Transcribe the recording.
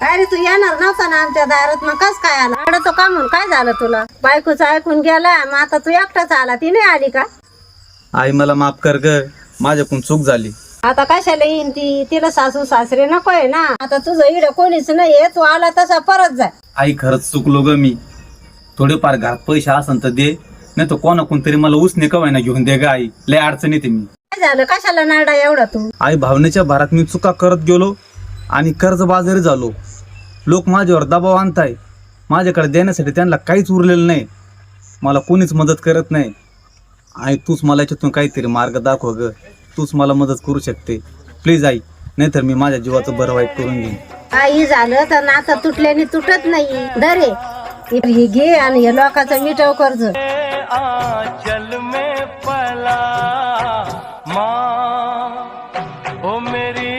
काय रे तू येणार नव्हता ना आमच्या दारात मग कस काय आला? अडं तो का म्हणून? काय झालं तुला? बायकोचं ऐकून गेला मग आता तू एकटाच आला ती नाही आली का? आई मला माफ कर ग. माझ्याकडून चूक झाली. आता कशाला येईन ती? तिला सासू सासरे नकोय ना. आता तुझं इड कोणीच नाहीये तू आला तसा परत जाय आई खरंच चुकलो ग मी. थोडेफार घरात पैसे असन तर दे. नाही तर कोणा कोणतरी मला उसने कवाय ना घेऊन दे ग आई. लय अडचण येते मी. काय झालं? कशाला नारडा एवढा तू? आई भावनेच्या भारात मी चुका करत गेलो आणि कर्जबाजारी झालो. लोक माझ्यावर दबाव आणताय. माझ्याकडे देण्यासाठी त्यांना काहीच उरलेलं नाही. मला कोणीच मदत करत नाही. आई तूच मला याच्यातून काहीतरी मार्ग दाखव ग. तूच मला मदत करू शकते. प्लीज आई नाहीतर मी माझ्या जीवाचं बरं वाईट करून घेईन. आई झालं तर नातं तुटल्याने तुटत नाही. दरे हे. घे आणि हे लोकांचा मिटाव कर्ज. पला ओ मेरी